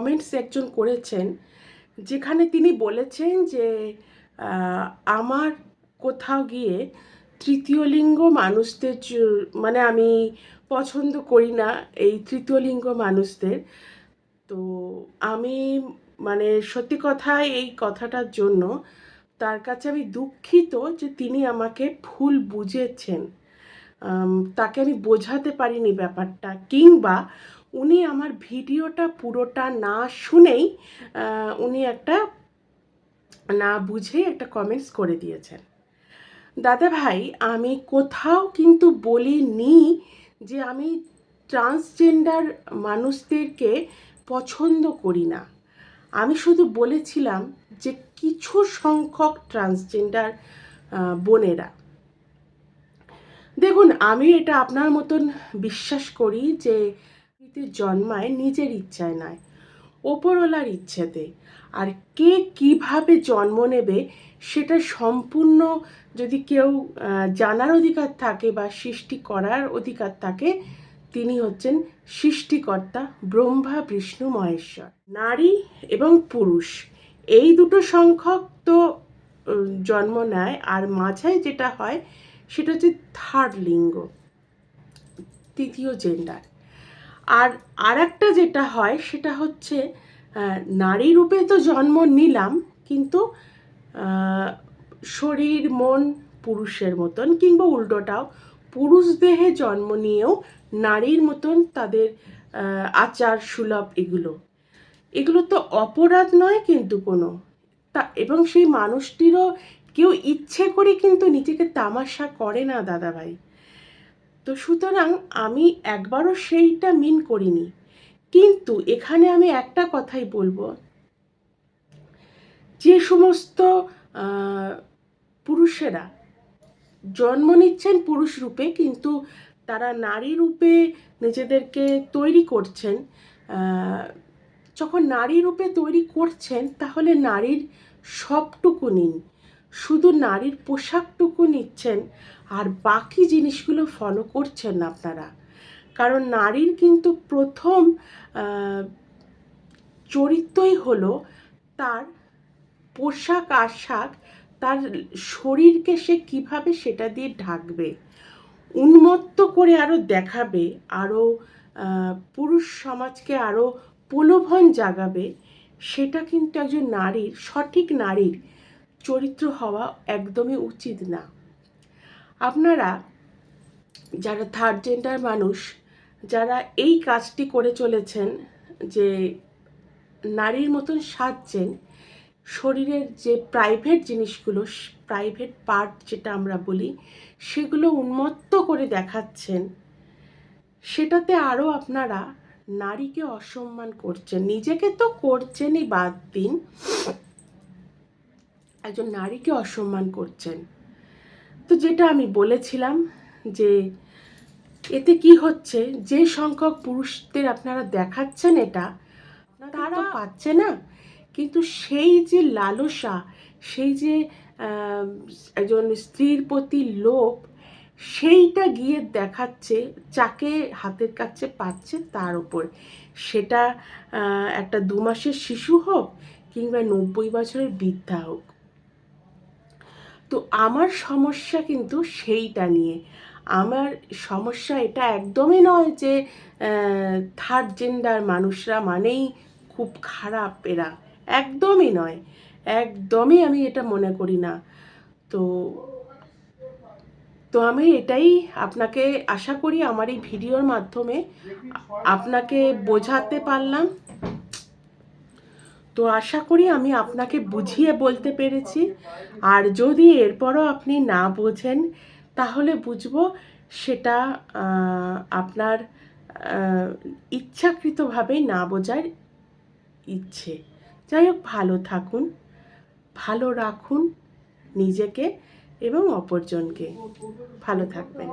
Comments একজন করেছেন, যেখানে তিনি বলেছেন যে আমার কোথাও গিয়ে তৃতীয় লিঙ্গ মানুষদের মানে আমি পছন্দ করি না এই তৃতীয় লিঙ্গ মানুষদের। তো আমি মানে সত্যি কথা এই কথাটার জন্য তার কাছে আমি দুঃখিত যে তিনি আমাকে ভুল বুঝেছেন। তাকে আমি বোঝাতে পারিনি ব্যাপারটা, কিংবা উনি আমার ভিডিওটা পুরোটা না শুনেই উনি একটা না বুঝে একটা কমেন্টস করে দিয়েছেন। দাদা ভাই, আমি কোথাও কিন্তু বলিনি যে আমি ট্রান্সজেন্ডার মানুষদেরকে পছন্দ করি না। আমি শুধু বলেছিলাম যে কিছু সংখ্যক ট্রান্সজেন্ডার বোনেরা। দেখুন, আমি এটা আপনার মতন বিশ্বাস করি যে পৃথিবীতে জন্মায় নিজের ইচ্ছায় নয়, ওপরওয়ালার ইচ্ছেতে। আর কে কীভাবে জন্ম নেবে সেটা সম্পূর্ণ যদি কেউ জানার অধিকার থাকে বা সৃষ্টি করার অধিকার থাকে, তিনি হচ্ছেন সৃষ্টিকর্তা ব্রহ্মা, বিষ্ণু, মহেশ্বর। নারী এবং পুরুষ, এই দুটো সংখ্যক তো জন্ম নেয়। আর মাঝায় যেটা হয়, সেটা হচ্ছে থার্ড লিঙ্গ, তৃতীয় জেন্ডার আর আর একটা যেটা হয়, সেটা হচ্ছে নারী রূপে তো জন্ম নিলাম, কিন্তু শরীর, মন পুরুষের মতন কিংবা উল্টোটাও পুরুষ দেহে জন্ম নিয়েও নারীর মতন তাদের আচার, সুলভ এগুলো। এগুলো তো অপরাধ নয় কিন্তু কোনো। তা, এবং সেই মানুষটিরও কেউ ইচ্ছে করে কিন্তু নিজেকে তামাশা করে না, দাদাভাই। তো সুতরাং আমি একবারও সেইটা মিন করিনি। কিন্তু এখানে আমি একটা কথাই বলব। যে সমস্ত পুরুষেরা জন্ম নিচ্ছেন পুরুষ রূপে, কিন্তু তারা নারী রূপে নিজেদেরকে তৈরি করছেন যখন নারী রূপে তৈরি করছেন, তাহলে নারীর সবটুকু নিন। শুধু নারীর পোশাকটুকু নিচ্ছেন আর বাকি জিনিসগুলো ফলো করছেন আপনারা। কারণ নারীর কিন্তু প্রথম চরিত্রই হলো তার পোশাক আশাক, তার শরীরকে সে কীভাবে সেটা দিয়ে ঢাকবে, উন্মত্ত করে আরও দেখাবে আরও পুরুষ সমাজকে আরও প্রলোভন জাগাবে, সেটা কিন্তু একজন নারীর, সঠিক নারীর চরিত্র হওয়া একদমই উচিত না। আপনারা যারা থার্ড জেন্ডার মানুষ, যারা এই কাজটি করে চলেছেন যে নারীর মতন সাজছেন, শরীরের যে প্রাইভেট জিনিসগুলো প্রাইভেট পার্ট যেটা আমরা বলি, সেগুলো উন্মত্ত করে দেখাচ্ছেন, সেটাতে আরও আপনারা নারীকে অসম্মান করছেন। নিজেকে তো করছেনই বাদ দিন। একজন নারীকে অসম্মান করছেন। তো যেটা আমি বলেছিলাম যে এতে কি হচ্ছে যে সংখ্যক পুরুষদের আপনারা দেখাচ্ছেন এটা তারা পাচ্ছে না। কিন্তু সেই যে লালসা সেই যে একজন স্ত্রীর প্রতি লোভ সেইটা গিয়ে দেখাচ্ছে যাকে হাতের কাছে পাচ্ছে তার উপর। সেটা একটা দু মাসের শিশু হোক কিংবা নব্বই বছরের বৃদ্ধা হোক। তো আমার সমস্যা কিন্তু সেইটা নিয়ে। আমার সমস্যা এটা একদমই নয় যে থার্ড জেন্ডার মানুষরা মানেই খুব খারাপ এরা। একদমই নয়। একদমই আমি এটা মনে করি না। তো তো আমি এটাই আপনাকে আশা করি আমার এই ভিডিওর মাধ্যমে আপনাকে বোঝাতে পারলাম। তো আশা করি আমি আপনাকে বুঝিয়ে বলতে পেরেছি। আর যদি এরপরও আপনি না বোঝেন, তাহলে বুঝব সেটা আপনার ইচ্ছাকৃতভাবেই না বোঝার ইচ্ছে। যাই হোক, ভালো থাকুন, ভালো রাখুন নিজেকে এবং অপরজনকে। ভালো থাকবেন।